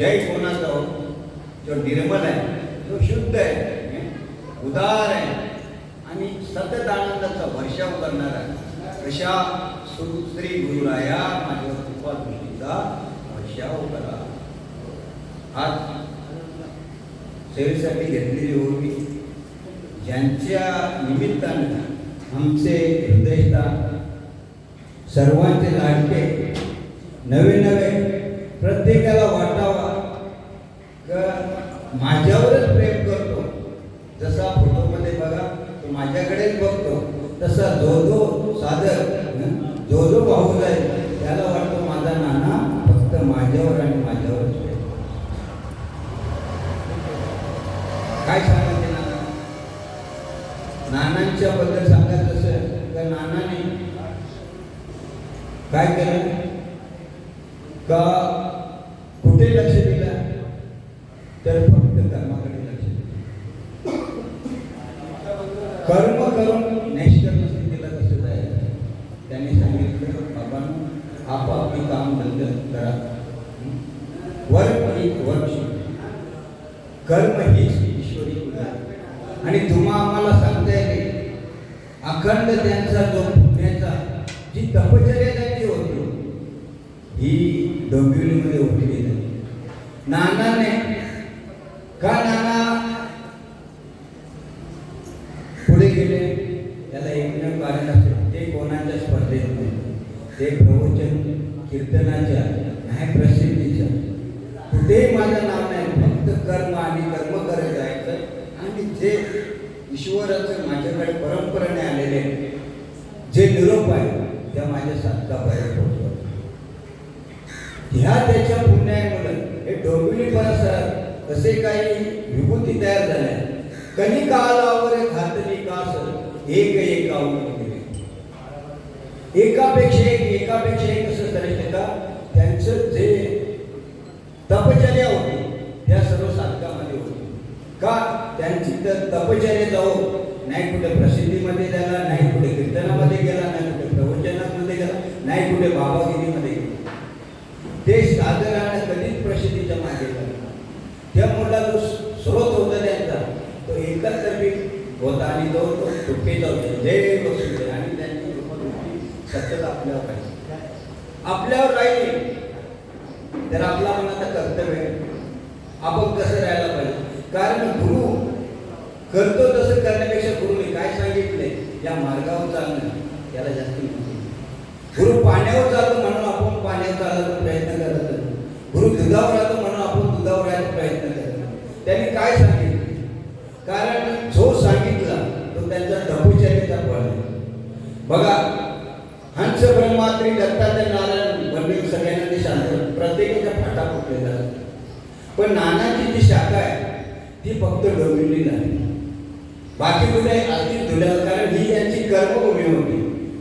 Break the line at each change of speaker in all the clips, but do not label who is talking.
जय कोणाचा हो जो निर्मल आहे जो शुद्ध आहे उदार आहे. आणि सतत आनंदाचा वर्षाव करणारा आहे अशा सुश्री गुरुराया माझ्या कृपा दृष्टीचा वर्षाव करा. आज सेवेसाठी घेतलेली होती ज्यांच्या निमित्तानं आमचे हृदयदान सर्वांचे लाडके नवे नवे प्रत्येकाला वाटावा का माझ्यावरच प्रेम करतो जसा फोटोमध्ये बघा तो माझ्याकडेच बघतो तसा जो जो साधक जो जो भाऊ जाईल त्याला वाटतो माझा नाना फक्त माझ्यावर आणि माझ्यावरच काय सांगायचे नाना? नानांच्या बद्दल सांगायचं असेल तर नानाने काय केलं का कुठे लक्ष दिलं तर फक्त कर्माकडे लक्ष दिलं कर्म करून नैष्कर्म स्थितीला कसं जायचं त्यांनी सांगितलं बाबांनो आपापली काम बंद करा वर्म ही वर्क कर्म हीच ईश्वरी पूजा आणि तुम्हा आम्हाला सांगता येते अखंड त्यांचा जो पुण्याचा जी तपचर्या त्यांची होती ही डोंबिवलीमध्ये उठली नाही. नानाने का नाना पुढे गेले त्याला एकमेव कारण असेल ते कोणाच्या स्पर्धेत नाही ते प्रवचन कीर्तनाच्या नाही प्रसिद्धीच्या कुठेही नाही फक्त कर्म आणि कर्म करत जायचं. आणि जे ईश्वराचं माझ्याकडे परंपरेने आलेले जे निरोप आहे त्या माझ्या साधकापर्यंत पोहोचवत ह्या त्याच्या पुण्यामुळे हे डोंबिवली परिसरात कसे काही विभूती तयार झाल्या. कधी कालावर घातली कास एक एका एकापेक्षा एक एकापेक्षा एक कसं करायचं का त्यांचं जे तपचर्या का? त्यांची तर तपचर्या जाऊ नाही कुठे प्रसिद्धीमध्ये गेला नाही कुठे कीर्तनामध्ये गेला नाही कुठे प्रवचनामध्ये गेला नाही कुठे बाबागिरीमध्ये गेला. ते साधारण कधीच प्रसिद्धीच्या मागे त्या मुला जो स्रोत होता त्यांचा तो एकच होता आणि तो तो तुटकेचा होता जय वसुदेव आणि त्यांची कृपादृष्टी सतत राहील आपल्यावर राहिली तर आपला मनाचा कर्तव्य आहे. आपण कसं राहायला पाहिजे कारण गुरु करतो तसं करण्यापेक्षा गुरुने काय सांगितलंय? या मार्गावर चालणं याला जास्त महत्त्व गुरु पाण्यावर चालतो म्हणून आपण पाण्यावर चालायचा प्रयत्न करत गुरु दुधावर राहतो म्हणून आपण दुधावर राहायचा प्रयत्न करत त्यांनी काय सांगितलं? कारण जो सांगितला तो त्यांचा तपश्चर्याचा फळ आहे. बघा हंस ब्रह्मात्री दत्तात्रय नारायण वडील सगळ्यांना ते सांगतात. प्रत्येकाच्या फाटा फुटलेला पण नानाची जी शाखा आहे ती फक्त डोंबिवली नाही बाकी कुठे अगदी धुळ्या कारण ही यांची कर्मभूमी होती.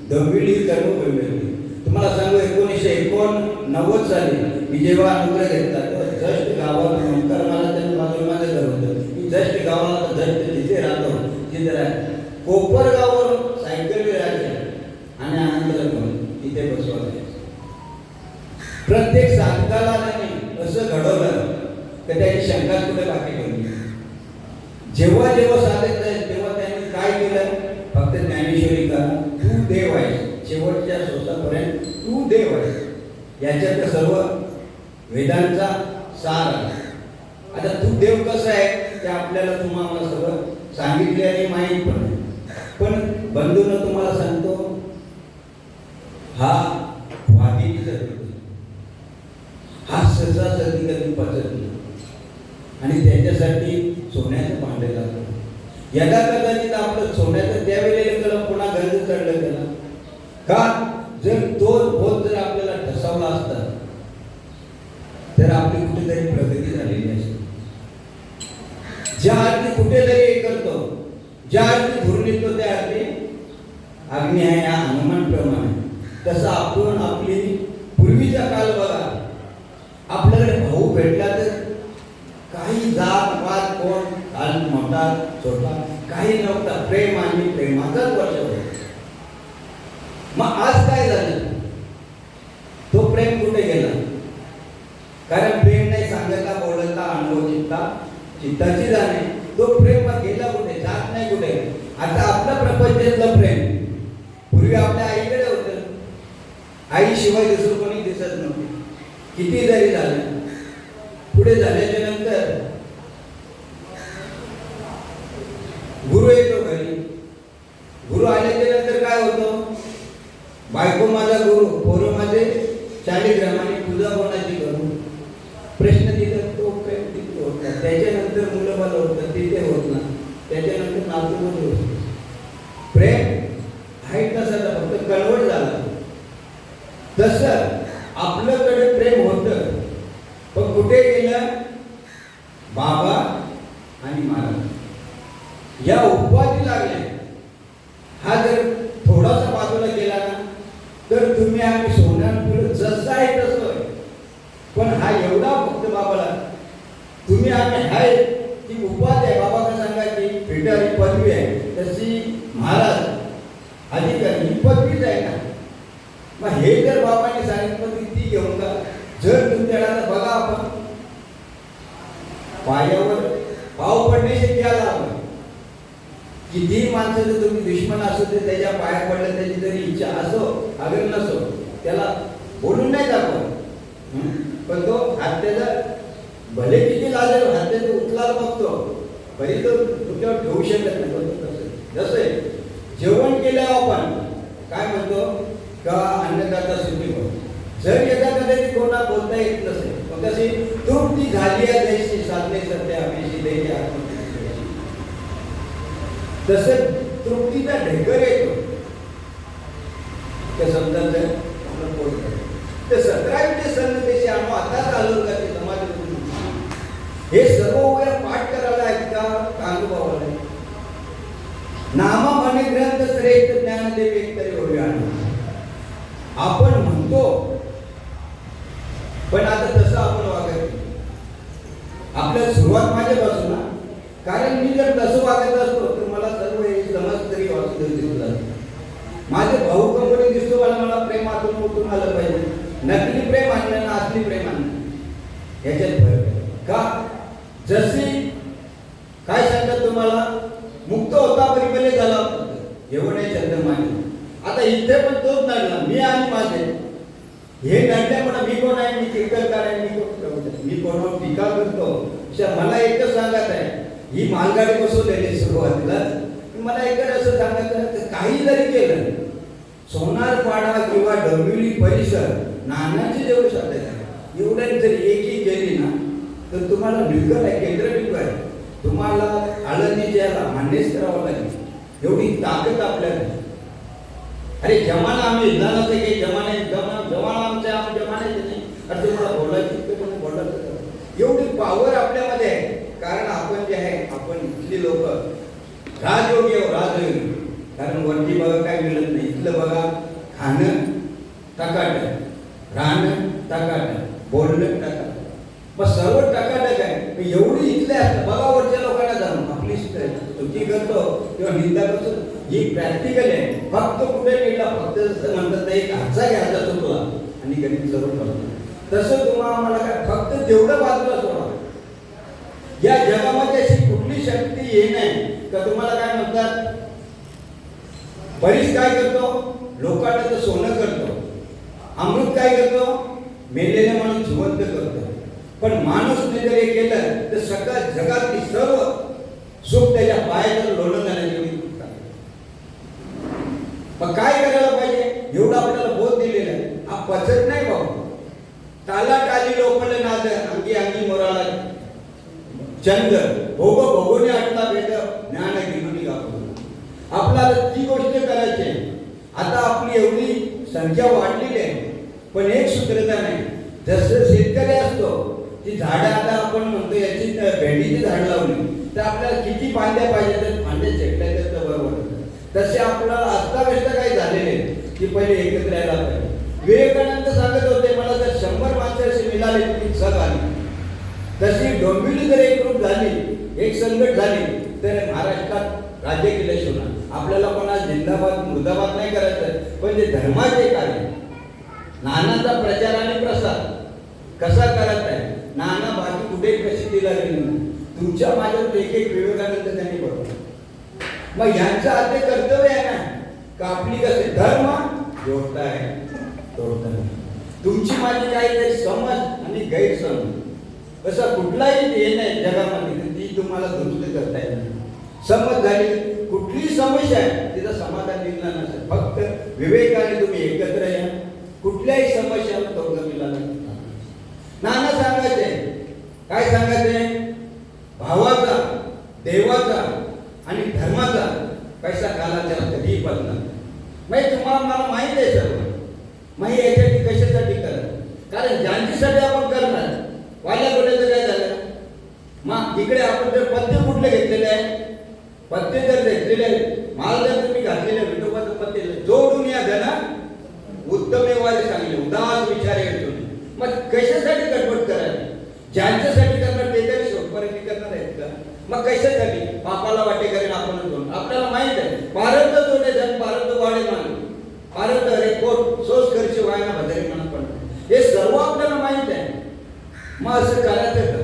दंबिड ही कर्मभूमी होती. तुम्हाला सांगू एकोणीसशे एकोणनव्वद साली मी जेव्हा अनुग्रह घेतला. तेव्हा जस्ट गावात नंतर मला त्यांनी माझं माझं घर होतं. मी जस्ट गावाला जस्ट तिथे राहतो. तिथे राहतो कोपर शेवटच्या श्रोतापर्यंत तू देव आहे. याच्यात सर्व वेदांचा सार आहे. आता तू देव कसं आहे ते आपल्याला तुम्हाला सगळं सांगितले आणि माहीत पण पण बंधून तुम्हाला सांगतो हा वाघिणीचा हा सहसा सर्दी कधी पचत नाही. आणि त्याच्यासाठी सोन्याचं भांडे लागतं. यदा कदाचित आपलं सोन्याचं त्यावेळेला त्याला पुन्हा गरज चढलं त्याला. का? जर तो बोध जर आपल्याला ठसवला असता तर आपली कुठेतरी प्रगती झालेली असते. ज्या अर्थी कुठेतरी हे करतो ज्या अर्थी धुरून येतो त्या अर्थी अग्नी आहे या हनुमान प्रमाणे तसं आपण आपली पूर्वीचा काल बघा. आपल्याकडे भाऊ भेटला तर काही जात पात कोण काल मोठा छोटा काही नव्हता. प्रेम आणि प्रेमाचाच वर्ष होता. मग आज कारण प्रेम नाही सांगता बोलता अनुभव चित्ता चित्ताची जाणे तो प्रेम गेला कुठे? जात नाही कुठे? आता आपला प्रपंचातलं प्रेम. पूर्वी आपल्या आईकडे होतं. आईशिवाय दुसरं कोणी दिसत नव्हते. किती जरी झालं पुढे झाले प्रश्न तिथं तो प्रेम तिथे होत. नाही त्याच्यानंतर मुलं मला होतं तिथे होत नाही. त्याच्यानंतर नातू होत. प्रेम हाईट नसायला फक्त कन्वर्ट झाला. तसं आपल्याकडे प्रेम होतं पण कुठे गेलं बाबा आणि महाराज या उपाधी लागल्या हा जर थोडासा बाजूला गेला ना तर तुम्ही आम्ही सोन्या पुढे जसं आहे तसं आहे पण हा एवढा फक्त बाबाला तुम्ही आम्ही आहे ती उपाधी आहे. बाबा का सांगायची ही पदवी आहे. तशी महाराज अधिकारी ही पदवीच आहे का? मग हे जर बाबाने सांगितलं की ती घेऊन जा. जर तुमच्याकडे बघा आपण. पायावर पाव पडण्याची आला आपण. किती माणसं जर तुम्ही दुश्मन असो ते त्याच्या पाया पडलं त्याची जरी इच्छा असो अगर नसो त्याला बोलून नाही दाखवत. पण तो हात त्याचा भले किती लाजेल हात उचलायला बघतो तरी तर तुमच्यावर ठेवू शकत नाही पण तसं जसं जेवण केल्यावर आपण काय म्हणतो का अन्नदाता सुखी म्हणतो जर एका ते कोणा बोलता येत नसेल मग कशी तृप्ती झाली आहे देशची साधने सत्य अभिषी देही आत्मतृप्ती. तसं तृप्तीचा ढेकर येतो त्या शब्दाचं आपलं पोट भरेल. ते सतरावीचे संत त्याची आणू आताच आलो का ते समाज हे सर्व वेळ पाठ करायला आहेत का का अनुभवाला आहे? नामा ग्रंथ श्रेष्ठ ज्ञानदेव एकतरी होऊया आपण म्हणतो पण आता तसं आपण वागत आपल्या सुरुवात माझ्यापासून कारण मी जर तसं वागत असतो तर मला सर्व हे समज तरी वाचू दिसत माझे भाऊ कंपनी दिसतो मला मला प्रेमातून उठून आलं पाहिजे. नकली प्रेम आणलं ना असली प्रेम आणलं. याच्यात फरक का? जसे काय सांगतात तुम्हाला मुक्त होता परिपले झाला एवढे छंद माने. आता इथे पण तोच नडला मी आणि माझे. हे नडल्यामुळे मी कोण आहे? मी कीर्तनकार आहे मी कोण मी कोणावर टीका करतो? मला एकच सांगत आहे. ही मालगाडी बसवलेली सुरुवातीला. मला एकच असं सांगत काही जरी केलं सोनारपाडा किंवा डोंबिवली परिसर नाण्याची जेवढी शब्द आहे एवढ्या जरी एकी केली ना तर तुम्हाला बिलकुल आहे केंद्र बिलकुल आहे. तुम्हाला आळंदी ज्याला मान्यच करावं लागेल. एवढी ताकद आपल्याला. अरे जमाना आम्ही हिंदानाचं की जमाने जमा जमाना आमच्या आम जमान्याचे नाही. अरे तुम्हाला बोलायची ते पण बोलायचं एवढी पावर आपल्यामध्ये आहे. कारण आपण जे आहे आपण इथली लोक. राजयोगी आहो राजयोगी. कारण वरती बघा काय मिळत नाही. इथलं बघा खाणं टकाट राहणं टकाट बोलणं टकाट मग सर्व टकाटक आहे. एवढी इथले असतं बघा वरच्या लोकांना. जाणून करतो किंवा निंदा करतो ही प्रॅक्टिकल आहे फक्त कुठे मिळला फक्त जसं म्हणतात ना, एक हातचा घ्यायचा तुला. आणि गणित जरूर करतो तसं तुम्हाला मला काय फक्त तेवढं बाजूला सोडा. या जगामध्ये अशी कुठली शक्ती ये नाही का तुम्हाला काय म्हणतात? बरीच काय करतो? लोकांना तर सोनं करतो. अमृत काय करतो? मेलेला माणूस जिवंत करतो. पण माणूस माणूसने जर हे केलं तर सगळ्या जगातली सर्व सुख त्याच्या पायावर लोळून जाण्याची मग काय करायला पाहिजे? एवढं आपल्याला बोध दिलेलं आहे. हा पचत नाही बाबा. ताला टाली लोपल नाद अंगी अंगी मोराळा. चंद भोग भोगोने आटला वेद ज्ञान घेऊन गापून आपल्याला ती गोष्ट करायची आहे. आता आपली एवढी संख्या वाढलेली आहे. पण एक सूत्रता नाही. जसं शेतकरी असतो ती झाडं आता आपण म्हणतो याची भेंडीची झाड लावली. तर आपल्याला किती फांद्या पाहिजे तर फांद्या छेटल्या तर बरोबर तसे आपल्याला अस्ताव्यस्त काही झालेले की पहिले एकत्र यायला पाहिजे. विवेकानंद सांगत होते मला जर शंभर माणसं अशी मिळाली ती सग आली. तशी डोंबिवली जर एकरूप झाली एक संकट झाली तर महाराष्ट्रात राज्य केल्याशिवाय होणार. आपल्याला पण आज जिंदाबाद मुर्दाबाद नाही करायचं पण जे धर्माचे कार्य नानाचा प्रचार आणि प्रसार कसा करत आहे नाना बाकी कुठे कशी दिला गेली तुमच्या माझ्यात एक एक विवेकानंद त्यांनी बरोबर मग यांचं आता कर्तव्य आहे ना का आपली कसे धर्म जोडताय तोडताय तुमची माझी काहीतरी समज आणि गैरसमज. असा कुठलाही हे नाही जगामध्ये ती तुम्हाला दुरुस्त करता येत नाही. समज झाली कुठलीही समस्या आहे तिचं समाधान निघणार नसेल फक्त विवेकाने तुम्ही एकत्र या. कुठल्याही समस्याला तोडगा मिळाला नाना सांगायचे काय सांगायचे भावाचा देवाचा आणि धर्माचा पैसा कालाच्या कधीही बदलणार नाही. म्हणजे तुम्हाला मला आहे सर्व मग याच्यासाठी कशासाठी करणार? कारण ज्यांच्यासाठी आपण करणार वाल्या गोड्याचं काय झालं? मग इकडे आपण जर पत्ते कुठले घेतलेले आहे पत्ते जर घेतलेले माल जर तुम्ही घातलेले विठोबाचं पत्ते जोडून या घ्या उत्तम वाले सांगले उदास विचार येतो मग कशासाठी गडबड करायची ज्यांच्यासाठी करणार ते तरी शोधपर्यंत करणार आहेत का? मग कशासाठी? पापाला वाटे करेन आपण दोन. आपल्याला माहीत आहे पारंत जोडे जण भारत वाढे मानतो पारंत रे कोट सोस खर्च व्हायला भदरे म्हणत पण हे सर्व आपल्याला माहीत आहे. मग असं करायचं का?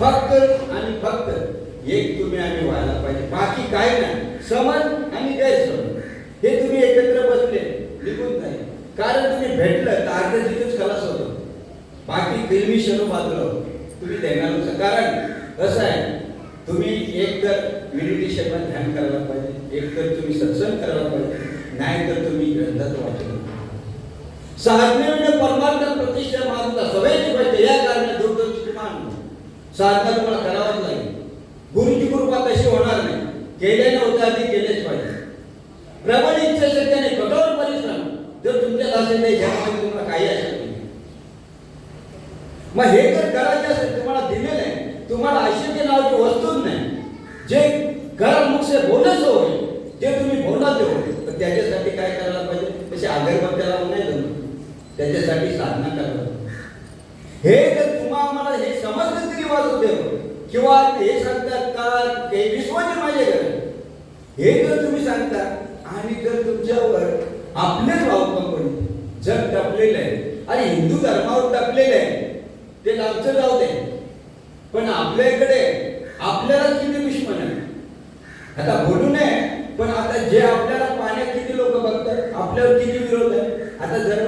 फक्त आणि फक्त एक तुम्ही आम्ही व्हायला पाहिजे. बाकी काय नाही. समज आणि गैरसमज. हे तुम्ही एकत्र बसले निघून जाईल. कारण तुम्ही भेटलं तर अर्ध तिथेच खलास होतो. बाकी फिल्मी शरू बाजूला तुम्ही देणार कारण कसं आहे तुम्ही एक तर मेडिटेशनला ध्यान करायला पाहिजे एक तर तुम्ही सत्संग करायला पाहिजे. नाही तर तुम्ही ग्रंथात वाचलं साधनेने परमार्थ प्रतिष्ठा मानता सगळ्यांची पाहिजे या कारण दुर्दर्शी मान साधना तुम्हाला करावंच लागेल गुरुची कृपा तशी होणार नाही. केल्याने होता ती केलेच पाहिजे. प्रबळ इच्छाशक्तीने कठोर परिश्रम जर तुमच्यात असेल तर जगामध्ये तुम्हाला काही असेल नाही. मग हे जर करायचे असेल तुम्हाला दिलेलं आहे. तुम्हाला अशक्य नावाची वस्तूच नाही जे घर मुख बोलच होईल जे तुम्ही बोलाल ते होते पण त्याच्यासाठी काय करायला पाहिजे? तसे अगरबत्त्या नाही जमत. त्याच्यासाठी साधना करायला हे जर तुम्हाला मला हे समजलं तरी वाजू देव किंवा हे सांगतात का ते विश्वाचे माझे हे जर तुम्ही सांगता आणि जर तुमच्यावर आपलेच भाऊ जग टपलेलं आहे आणि हिंदू धर्मावर टपलेलं आहे ते लांबचं जाऊ दे. पण आपल्याकडे आपल्याला किती दुश्मन आहे. आता बोलू नये पण आता जे आपल्याला पाण्यात किती लोक बघतात आपल्यावर किती विरोध आहे? आता जर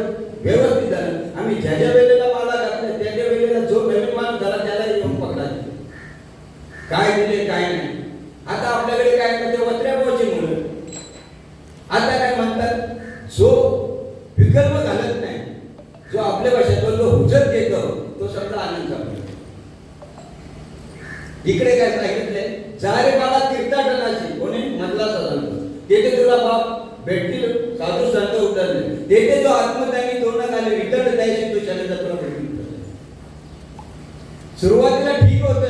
व्यवस्थित झालं आम्ही ज्या ज्या वेळेला माला घातला त्या त्या वेळेला जो नवीन माणूस झाला त्याला येऊन पकडायचे. काय दिले काय नाही. आता आपल्याकडे काय करते वत्र्या पोची मुलं. आता काय म्हणतात जो विकल्प घालत नाही जो आपल्या भाषेत जो हुजत घेतो तो सगळा आनंद करतो इकडे काय सांगितले जारे बाला तीर्थाटनाची. कोणी? मधला सांगतो तेथे तुला बाप भेटतील. साधू संत उतरले. तेथे जो आत्मदानी तोंडात आले रिटर्न द्यायची तो शरीराचा सुरुवातीला ठीक होत.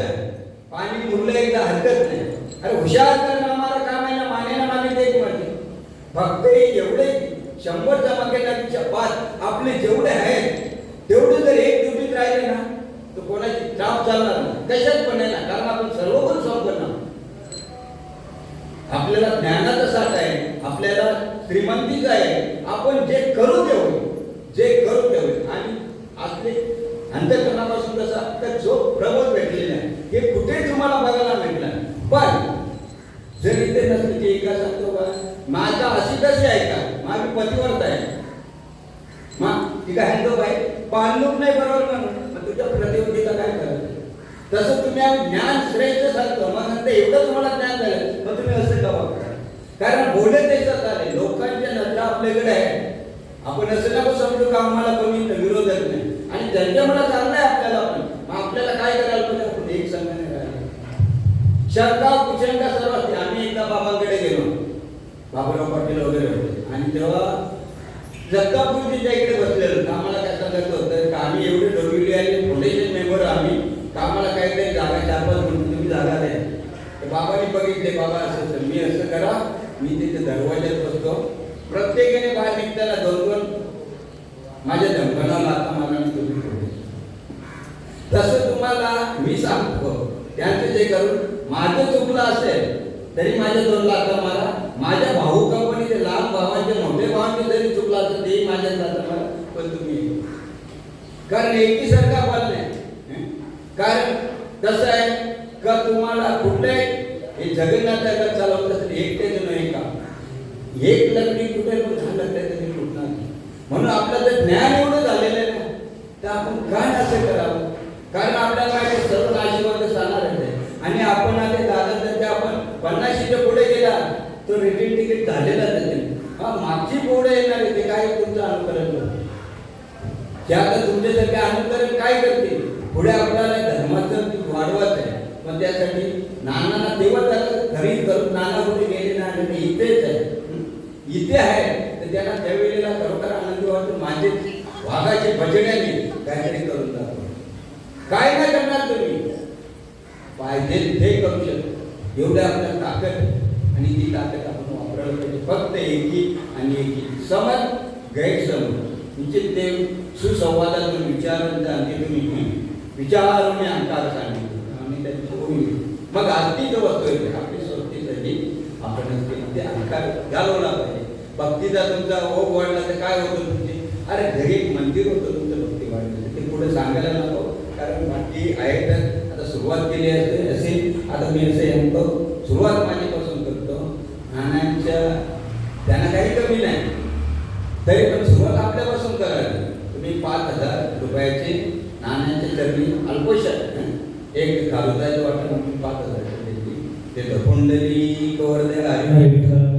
पाणी मुरलं एकदा हरकत नाही. अरे हुशार तर आम्हाला काम आहे ना माने ना माने. ते म्हणते फक्त हे एवढे शंभर जमा बाद आपले जेवढे आहेत तेवढे जर एक ड्युटीत राहिले ना तर कोणाची त्राप चालणार नाही. कशात पण नाही ना कारण आपण सर्व पण संपन्न आपल्याला ज्ञानाचा साथ आहे श्रीमंती श्रीमंतीचा आहे. आपण जे करू ते होईल. जे करू ते होईल. आणि आपले अंतकरणापासून कसा तर जो प्रबोध भेटलेला आहे हे कुठे तुम्हाला बघायला भेटला पण जर इथे नसले की एका सांगतो का माझा अशी कशी आहे का? माझी पतिवर्त आहे. मग ती काय हँडो बाई? पाणलूक नाही बरोबर म्हणून? मग तुझ्या प्रतिवंधीला काय करायचं तसं तुम्ही ज्ञान श्रेष्ठ सांगतो मग नंतर एवढं तुम्हाला ज्ञान झालं मग तुम्ही असं का कारण बोलत देशात आले लोकांच्या नजरा आपल्याकडे आहे आपण असं नको समजू का आम्हाला कोणी विरोधक नाही. आणि त्यांच्या मनात चांगलं आहे आपल्याला आपण मग आपल्याला काय करायला पाहिजे? आपण एक संघाने राहायला शंका कुशंका सर्व आम्ही एकदा बाबांकडे गेलो. बाबूराव पाटील वगैरे होते. आणि तेव्हा जगतापूरजीच्या इकडे बसलेलो होतो. आम्हाला काय सांगायचं होतं का आम्ही एवढे डोंबिवली आणि फाउंडेशन मेंबर आम्ही का आम्हाला काहीतरी जागा चार पाच म्हणून तुम्ही जागा द्या. बाबांनी बघितले बाबा असं असं मी असं करा. मी तिथे दरवाज्यात बसतो. प्रत्येकाने बाहेर निघताना दोन दोन माझ्या धमकाला आता मला मी तुम्ही तसं तुम्हाला मी सांगतो त्यांचं जे करून माझं चुकलं असेल तरी माझ्या दोन लाख मला माझ्या भाऊ कंपनीचे लहान भावांचे मोठे भावांचे जरी चुकलं असेल तेही माझ्या जातं मला पण तुम्ही कारण एकीसारखा पाल नाही कारण कसं आहे कुठल्याही हे जगन्नाथाला चालवत असेल एकट्याचं नाही का? एक लकडी कुठे पण झालं लकड्या तुटणार नाही. म्हणून आपलं जर ज्ञान एवढं झालेलं आहे ना तर आपण काय असं करावं? कारण आपल्याला माहिती सर्व आशीर्वाद जाणारच आहे आणि आपण आले दादा तर ते आपण पन्नाशीच्या पुढे गेला तो रिटर्न तिकीट झालेलाच आहे हा मागची पुढे येणार आहे ते काय तुमचं अनुकरण करते ते आता तुमच्यासारखे अनुकरण काय करते पुढे आपल्याला धर्माचं वाढवत आहे. पण त्यासाठी नाना तेव्हा त्याला घरी करून नाना कुठे गेले नाही आणि ते इथेच आहे हं? इथे आहे तर त्यांना त्यावेळेला खरोखर आनंद वाटतो माझे वाघाचे भजण्याने काहीतरी करून दाखव काय नाही करणार तुम्ही? पाहिजे ते करू शकतो. एवढं आपल्या ताकद आणि ती ताकद आपण वापरायला पाहिजे. फक्त एकी आणि एकी. समज गैरसमज म्हणजे ते सुसंवादातून विचारांचा अंती तुम्ही विचारून अंकार सांगितलं. आणि त्यांची होईल मग आरतीचं वस्तू येते आपण ते अंकार घालवला पाहिजे भक्तीचा तुमचा ओघ वाढला तर काय होतं तुमचे? अरे घरी एक मंदिर होतं तुमचं भक्ती वाढलं. ते पुढे सांगायला नको. कारण भक्ती आहे तर आता सुरुवात केली असते असे. आता मी असं म्हणतो सुरुवात माझ्यापासून करतो. नाण्यांच्या त्यांना काही कमी नाही. तरी पण सुरुवात आपल्यापासून करावी. तुम्ही पाच हजार रुपयाचे नाण्याचे चरणी अल्पशात एक घालुताचं वाटण वाटतं पाच हजार. ते दपुंडली कवर
हरे विठ्ठल